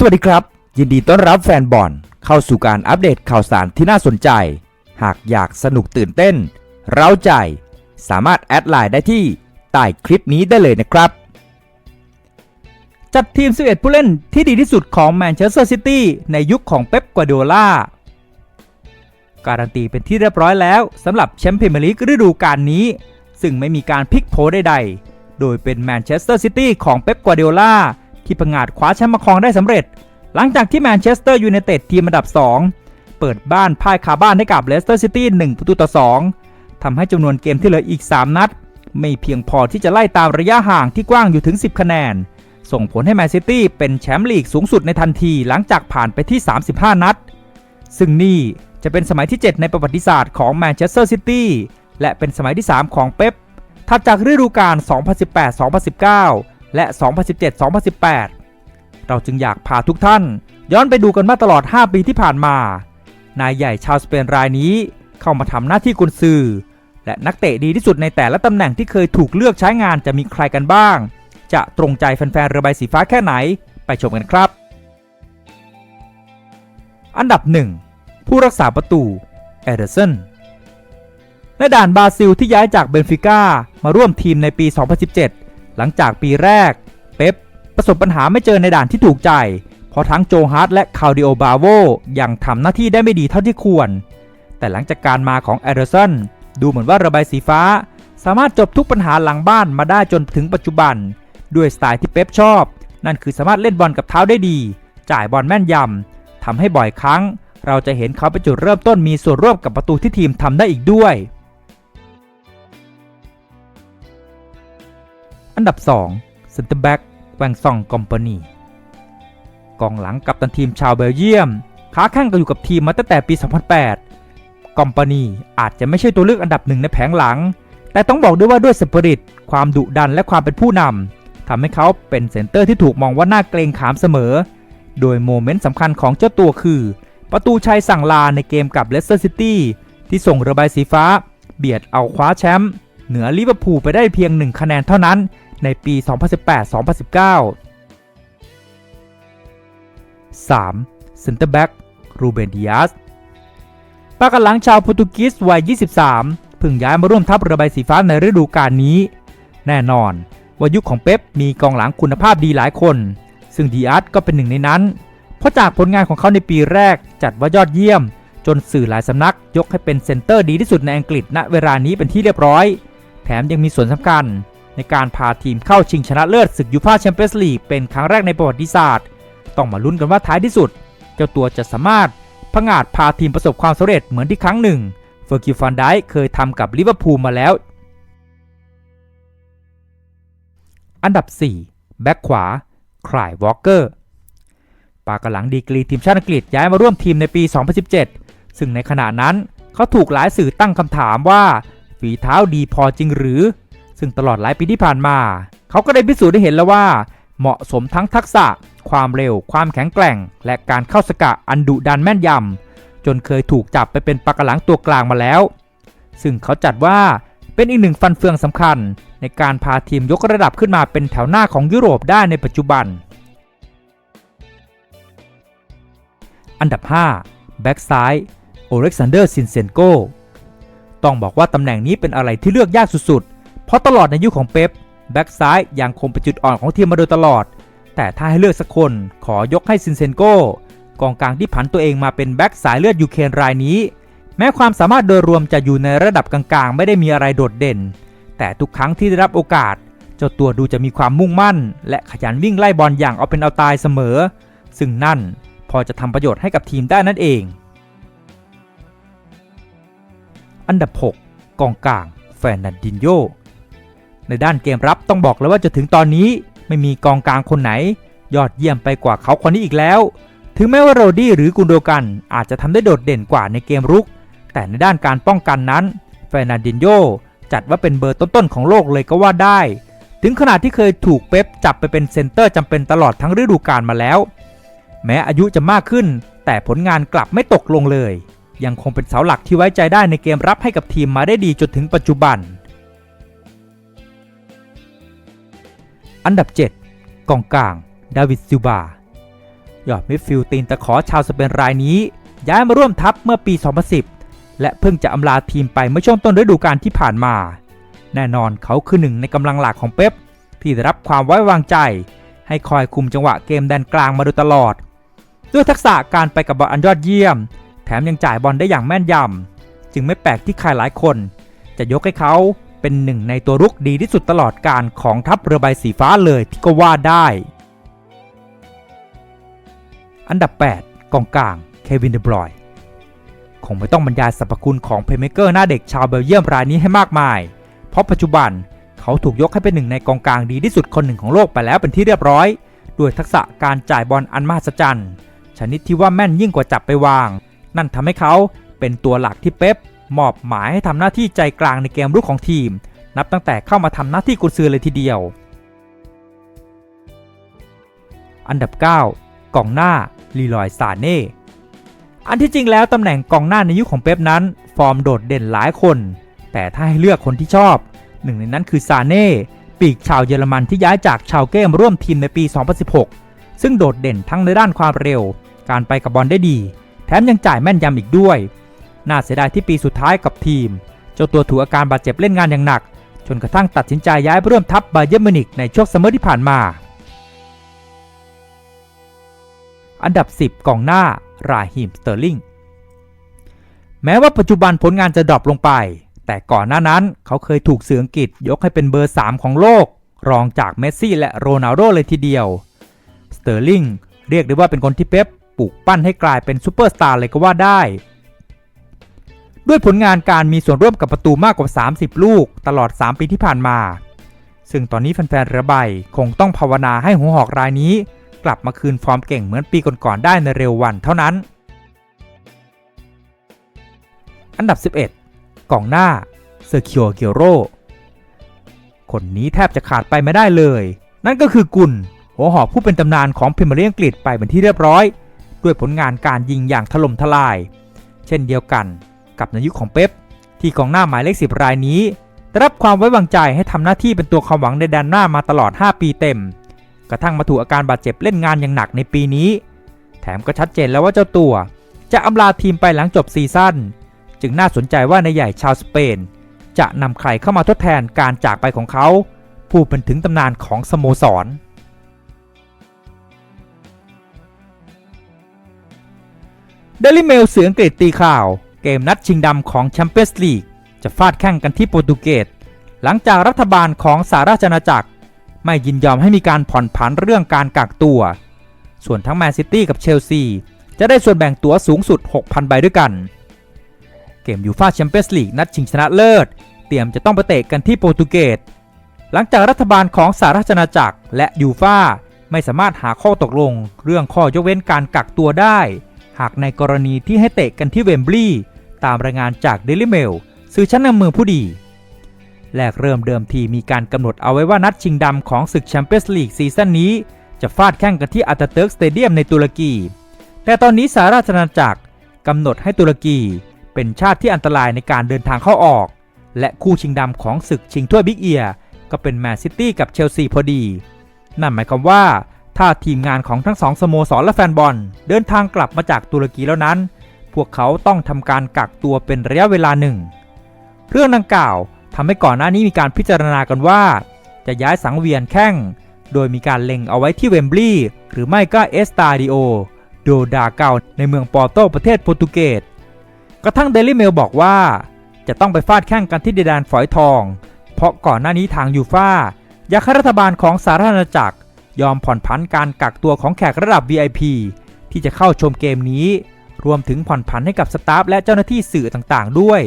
สวัสดีครับ ยินดีต้อนรับแฟนบอลเข้าสู่การอัปเดตข่าวสารที่น่าสนใจ หากอยากสนุกตื่นเต้น เร้าใจ สามารถแอดไลน์ได้ที่ใต้คลิปนี้ได้เลยนะครับ จัดทีม 11 ผู้เล่นที่ดีที่สุดของแมนเชสเตอร์ซิตี้ในยุคของเป๊ปกัวร์ดิโอลาการันตีเป็นที่เรียบร้อยแล้วสำหรับแชมป์พรีเมียร์ลีกฤดูกาลนี้ ซึ่งไม่มีการพลิกโผใดๆ โดยเป็นแมนเชสเตอร์ซิตี้ของเป๊ปกัวร์ดิโอลา ที่ผงาดคว้าแชมป์มาครองได้สำเร็จ หลังจากที่แมนเชสเตอร์ยูไนเต็ดทีมอันดับ 2 เปิดบ้านพ่ายคาบ้านให้กับเลสเตอร์ซิตี้1ประตูต่อ 2ทำให้จำนวนเกมที่เหลืออีก 3 นัด ไม่เพียงพอที่จะไล่ตามระยะห่างที่กว้างอยู่ถึง 10 คะแนน ส่งผลให้แมนซิตี้เป็นแชมป์ลีกสูงสุดในทันทีหลังจากผ่านไปที่ 35 นัด ซึ่งนี่จะเป็นสมัยที่ 7 ในประวัติศาสตร์ของแมนเชสเตอร์ซิตี้และเป็นสมัยที่ 3 ของเป๊ปถัดจากฤดูกาล2018-2019 และ 2017-2018 เราจึงอยากพาทุกท่าน ย้อนไปดูกันว่าตลอด 5 ปีที่ผ่านมา นายใหญ่ชาวสเปนรายนี้เข้ามาทำหน้าที่กุนซือ และนักเตะดีที่สุดในแต่ละตำแหน่งที่เคยถูกเลือกใช้งานจะมีใครกันบ้าง จะตรงใจแฟนๆเรือใบสีฟ้าแค่ไหนไปชมกันครับ อันดับ 1 ผู้รักษาประตูเอเดอร์สันในด่านบราซิลที่ย้ายจากเบนฟิก้ามาร่วมทีมในปี 2017 หลังจากปีแรก เป๊ปประสบปัญหาไม่เจอในด่านที่ถูกใจ เพราะทั้งโจฮาร์ดและคาวดิโอบาโวยังทำหน้าที่ได้ไม่ดีเท่าที่ควร แต่หลังจากการมาของเอเดอร์สันดูเหมือนว่าระบายสีฟ้า สามารถจบทุกปัญหาหลังบ้านมาได้จนถึงปัจจุบัน ด้วยสไตล์ที่เป๊ปชอบ นั่นคือสามารถเล่นบอลกับเท้าได้ดี จ่ายบอลแม่นยำทำให้บ่อยครั้ง เราจะเห็นเขาเป็นจุดเริ่มต้นมีส่วนร่วมกับประตูที่ทีมทำได้อีกด้วย อันดับ2 c e n t e r Back แวงซองคอมพานีกองหลังกับตันทีมชาวเบลเยียมค้าแข่งกันอยู่กับทีมมาตั้งแต่ปี 2008กอมปานีอาจจะไม่ใช่ตัวเลือกอันดับหนึ่งในแผงหลัง แต่ต้องบอกด้วยว่าด้วยสปิริต ความดุดันและความเป็นผู้นำทำให้เขาเป็นเซนเตอร์ที่ถูกมองว่าน่าเกรงขามเสมอ โดยโมเมนต์สำคัญของเจ้าตัวคือ ประตูชัยสั่งลาในเกมกับเลสเตอร์ซิตี้ที่ส่งระบายสีฟ้า เบียดเอาคว้าแชมป์เหนือลิเวอร์พูลไปได้เพียง1คะแนนเท่านั้น ในปี 2018-2019 3. เซนเตอร์แบ็กรูเบนดิอาสปากหลังชาวโปรตุเกสวัย 23 เพิ่งย้ายมาร่วมทัพระบายสีฟ้าในฤดูกาลนี้ แน่นอนว่ายุคของเป๊ปมีกองหลังคุณภาพดีหลายคน ซึ่งดิอาสก็เป็นหนึ่งในนั้น เพราะจากผลงานของเขาในปีแรกจัดว่ายอดเยี่ยม จนสื่อหลายสำนักยกให้เป็นเซนเตอร์ดีที่สุดในอังกฤษณเวลานี้เป็นที่เรียบร้อย แถมยังมีส่วนสำคัญ ในการพาทีมเข้าชิงชนะเลิศศึกยูฟ่าแชมเปี้ยนส์ลีกเป็นครั้งแรกในประวัติศาสตร์ ต้องมาลุ้นกันว่าท้ายที่สุด เจ้าตัวจะสามารถผงาดพาทีมประสบความสำเร็จเหมือนที่ครั้งหนึ่งเฟอร์กิวฟันไดเคยทำกับลิเวอร์พูลมาแล้ว อันดับ 4 แบ็คขวาคลายวอลเกอร์ปากหลังดีกรีทีมชาติอังกฤษย้ายมาร่วมทีมในปี 2017 ซึ่งในขณะนั้นเขาถูกหลายสื่อตั้งคำถามว่าฝีเท้าดีพอจริงหรือ ซึ่งตลอดหลายปีที่ผ่านมา เขาก็ได้พิสูจน์ได้เห็นแล้วว่า เหมาะสมทั้งทักษะ ความเร็ว ความแข็งแกร่ง และการเข้าสกัดอันดุดันแม่นยำ จนเคยถูกจับไปเป็นปากหลังตัวกลางมาแล้ว ซึ่งเขาจัดว่าเป็นอีกหนึ่งฟันเฟืองสำคัญ ในการพาทีมยกระดับขึ้นมาเป็นแถวหน้าของยุโรปได้ในปัจจุบัน อันดับ 5 แบ็กซ้ายโอเล็กซานเดอร์ซินเซนโกต้องบอกว่าตำแหน่งนี้เป็นอะไรที่เลือกยากสุดๆ เพราะตลอดในยุคของเป๊ปแบ็กซ้ายยังคงเป็นจุดอ่อนของทีมมาโดยตลอด แต่ถ้าให้เลือกสักคนขอยกให้ซินเซนโกกองกลางที่ผันตัวเองมาเป็นแบ็กสายเลือดยูเครนรายนี้ แม้ความสามารถโดยรวมจะอยู่ในระดับกลางๆ ไม่ได้มีอะไรโดดเด่น แต่ทุกครั้งที่ได้รับโอกาส เจ้าตัวดูจะมีความมุ่งมั่น และขยันวิ่งไล่บอลอย่างเอาเป็นเอาตายเสมอ ซึ่งนั่นพอจะทำประโยชน์ให้กับทีมได้นั่นเอง อันดับ 6 กองกลางแฟรนันดินโย ในด้านเกมรับต้องบอกเลยว่าจะถึงตอนนี้ไม่มีกองกลางคนไหน ยอดเยี่ยมไปกว่าเขาคนนี้อีกแล้ว ถึงแม้ว่าโรดี้หรือกุนโดกันอาจจะทำได้โดดเด่นกว่าในเกมรุก แต่ในด้านการป้องกันนั้นเฟรนันดินโยจัดว่าเป็นเบอร์ต้นๆของโลกเลยก็ว่าได้ ถึงขนาดที่เคยถูกเป๊ปจับไปเป็นเซนเตอร์จำเป็นตลอดทั้งฤดูกาลมาแล้ว แม้อายุจะมากขึ้น แต่ผลงานกลับไม่ตกลงเลย ยังคงเป็นเสาหลักที่ไว้ใจได้ในเกมรับให้กับทีมมาได้ดีจนถึงปัจจุบัน อันดับ 7 กองกลาง ดาวิดซิลบายอดมิดฟิลด์ตีนตะขอชาวสเปนรายนี้ ย้ายมาร่วมทัพเมื่อปี 2010 และเพิ่งจะอำลาทีมไปเมื่อช่วงต้นฤดูกาลที่ผ่านมา แน่นอนเขาคือหนึ่งในกำลังหลักของเป๊ปที่ได้รับความไว้วางใจ ให้คอยคุมจังหวะเกมแดนกลางมาโดยตลอด ด้วยทักษะการไปกับบอลอันยอดเยี่ยม แถมยังจ่ายบอลได้อย่างแม่นยำจึงไม่แปลกที่ใครหลายคน จะยกให้เขา เป็นหนึ่งในตัวรุกดีที่สุดตลอดการของทัพเรือใบสีฟ้าเลยที่ก็ว่าได้ อันดับ 8 กองกลางเควินเดบรอยคงไม่ต้องบรรยายสรรพคุณของเพลย์เมเกอร์หน้าเด็กชาวเบลเยียมรายนี้ให้มากมาย เพราะปัจจุบันเขาถูกยกให้เป็นหนึ่งในกองกลางดีที่สุดคนหนึ่งของโลกไปแล้วเป็นที่เรียบร้อย ด้วยทักษะการจ่ายบอลอันมหัศจรรย์ชนิดที่ว่าแม่นยิ่งกว่าจับไปวาง นั่นทำให้เขาเป็นตัวหลักที่เป๊ป มอบหมายให้ทำหน้าที่ใจกลางในเกมรุกของทีม นับตั้งแต่เข้ามาทำหน้าที่กุญซือเลยทีเดียว อันดับ 9 กองหน้าลีลอยซาเน่อันที่จริงแล้วตำแหน่งกองหน้าในยุคของเป๊ปนั้น ฟอร์มโดดเด่นหลายคน แต่ถ้าให้เลือกคนที่ชอบ หนึ่งในนั้นคือซาเน่ปีกชาวเยอรมันที่ย้ายจากชาวเกมร่วมทีมในปี 2016 ซึ่งโดดเด่นทั้งในด้านความเร็ว การไปกับบอลได้ดี แถมยังจ่ายแม่นยำอีกด้วย น่าเสียดายที่ปีสุดท้ายกับทีม เจ้าตัวถูกอาการบาดเจ็บเล่นงานอย่างหนัก จนกระทั่งตัดสินใจย้ายไปร่วมทัพบาเยร์มินิกในช่วงซัมเมอร์ที่ผ่านมา อันดับ 10กองหน้าราฮิมสเตอร์ลิงแม้ว่าปัจจุบันผลงานจะดรอปลงไป แต่ก่อนหน้านั้นเขาเคยถูกเสืออังกฤษยกให้เป็นเบอร์ 3 ของโลก รองจากเมสซี่และโรนัลโดเลยทีเดียว สเตอร์ลิงเรียกได้ว่าเป็นคนที่เป๊ปปลูกปั้นให้กลายเป็นซูเปอร์สตาร์เลยก็ว่าได้ ด้วยผลงานการมีส่วนร่วมกับประตูมากกว่า 30 ลูก ตลอด 3 ปีที่ผ่านมา ซึ่งตอนนี้แฟนๆเรือใบคงต้องภาวนาให้หัวหอกรายนี้ กลับมาคืนฟอร์มเก่งเหมือนปีก่อนๆได้ในเร็ววันเท่านั้น อันดับ 11 กองหน้าเซอร์คิโอเกียโรคนนี้แทบจะขาดไปไม่ได้เลย นั่นก็คือกุลหัวหอกผู้เป็นตำนานของพรีเมียร์ลีกอังกฤษไปเป็นที่เรียบร้อย ด้วยผลงานการยิงอย่างถล่มทลาย เช่นเดียวกัน กับในยุคของเป๊ปที่กองหน้าหมายเลขสิบรายนี้ ได้รับความไว้วางใจให้ทำหน้าที่เป็นตัวความหวังในแดนหน้ามาตลอด 5 ปีเต็ม กระทั่งมาถูกอาการบาดเจ็บเล่นงานอย่างหนักในปีนี้ แถมก็ชัดเจนแล้วว่าเจ้าตัว จะอำลาทีมไปหลังจบซีซั่นจึงน่าสนใจว่าในใหญ่ชาวสเปน จะนำใครเข้ามาทดแทนการจากไปของเขา ผู้เป็นถึงตำนานของสโมสร เดลิเมลเสืออังกฤษตีข่าว เกมนัดชิงดำของแชมเปี้ยนส์ลีกจะฟาดแข่งกันที่โปรตุเกส หลังจากรัฐบาลของสหราชอาณาจักร ไม่ยินยอมให้มีการผ่อนผันเรื่องการกักตัว ส่วนทั้งแมนซิตี้กับเชลซี จะได้ส่วนแบ่งตั๋วสูงสุด 6,000 ใบด้วยกัน เกมยูฟาแชมเปี้ยนส์ลีกนัดชิงชนะเลิศ เตรียมจะต้องไปเตะกันที่โปรตุเกส หลังจากรัฐบาลของสหราชอาณาจักรและยูฟาไม่สามารถหาข้อตกลง เรื่องข้อยกเว้นการกักตัวได้ หากในกรณีที่ให้เตะกันที่เวมบลีย์ตามรายงานจากเดลิเมลสื่อชั้นนำเมืองผู้ดี แรกเริ่มเดิมทีมีการกำหนดเอาไว้ว่านัดชิงดำของศึกแชมเปี้ยนส์ลีกซีซั่นนี้ จะฟาดแข่งกันที่อัตเติร์กสเตเดียมในตุรกี แต่ตอนนี้สหราชอาจักรกำหนดให้ตุรกีเป็นชาติที่อันตรายในการเดินทางเข้าออก และคู่ชิงดำของศึกชิงถ้วยบิ๊กเอียร์ก็เป็นแมนซิตี้กับเชลซีพอดี นั่นหมายความว่า ถ้าทีมงานของทั้งสองสโมสรและแฟนบอล เดินทางกลับมาจากตุรกีแล้วนั้น พวกเขาต้องทำการกักตัวเป็นระยะเวลาหนึ่ง เรื่องดังกล่าวทำให้ก่อนหน้านี้มีการพิจารณากันว่า จะย้ายสังเวียนแข้ง โดยมีการเล็งเอาไว้ที่เวมบลีย์หรือไม่ก็เอสตาดิโอโดดาเกาในเมืองปอร์โตประเทศโปรตุเกส กระทั่งเดลิเมลบอกว่า จะต้องไปฟาดแข่งกันที่ดินแดนฝอยทอง เพราะก่อนหน้านี้ทางยูฟ่าอยากให้รัฐบาลของสหราชอาณจักร ยอมผ่อนผันการกักตัวของแขกระดับ VIP ที่จะเข้าชมเกมนี้ รวมถึงผ่อนผันให้กับสตาฟและเจ้าหน้าที่สื่อต่างๆ ด้วย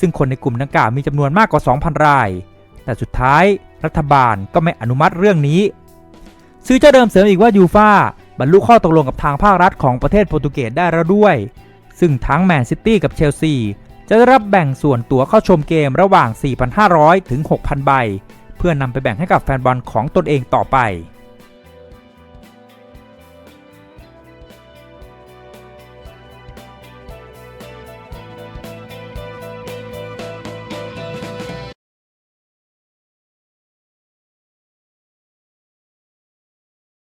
ซึ่งคนในกลุ่มดังกล่าวมีจำนวนมากกว่า 2,000 ราย แต่สุดท้ายรัฐบาลก็ไม่อนุมัติเรื่องนี้สื่อเจ้าเดิมเสริมอีกว่ายูฟาบรรลุข้อตกลงกับทางภาครัฐของประเทศโปรตุเกสได้แล้วด้วย ซึ่งทั้งแมนซิตี้กับเชลซี จะได้รับแบ่งส่วนตั๋วเข้าชมเกมระหว่าง 4,500 ถึง 6,000 ใบ เพื่อนำไปแบ่งให้กับแฟนบอลของตนเองต่อไป